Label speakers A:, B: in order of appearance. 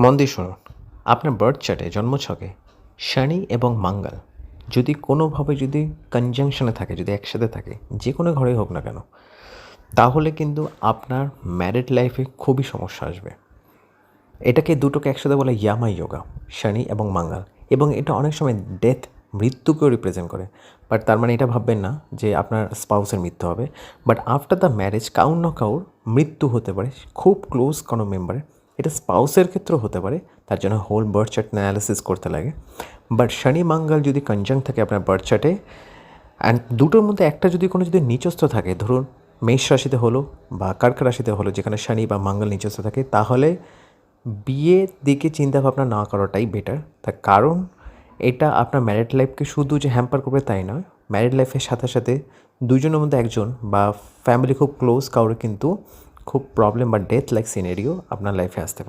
A: মন দিয়ে শুনুন। আপনার বার্থ চার্টে জন্মছকে শনি এবং মাঙ্গাল। যদি কোনোভাবে যদি কনজাংশনে থাকে, যদি একসাথে থাকে, যে কোনো ঘরেই হোক না কেন, তাহলে কিন্তু আপনার ম্যারিড লাইফে খুবই সমস্যা আসবে। এটাকে দুটোকে একসাথে বলে ইয়ামা যোগা শনি এবং মাঙ্গাল। এবং এটা অনেক সময় ডেথ মৃত্যুকেও রিপ্রেজেন্ট করে। বাট তার মানে এটা ভাববেন না যে আপনার স্পাউসের মৃত্যু হবে। বাট আফটার দ্য ম্যারেজ কাউর না কাউর মৃত্যু হতে পারে। খুব ক্লোজ কোনো মেম্বারের এটা স্পাউসের ক্ষেত্রেও হতে পারে, তার জন্য হোল বার্থ চার্ট অ্যানালিসিস করতে লাগে। বাট শনি মঙ্গল যদি কনজাং থাকে আপনার বার্থ চার্টে অ্যান্ড দুটোর মধ্যে একটা যদি কোনো যদি নিচস্থ থাকে, ধরুন মেষ রাশিতে হলো বা কর্ক রাশিতে হলো, যেখানে শনি বা মঙ্গল নিচস্থ থাকে, তাহলে বিয়ের দিকে চিন্তা ভাবনা না করাটাই বেটার তার কারণ এটা আপনার ম্যারিড লাইফকে শুধু যে হ্যাম্পার করবে তাই নয় ম্যারিড লাইফের সাথে সাথে দুজনের মধ্যে একজন বা ফ্যামিলি খুব ক্লোজ কাউরে কিন্তু খুব প্রবলেম বা ডেথ লাইক সিনারিও আপনার লাইফে আসতে পারে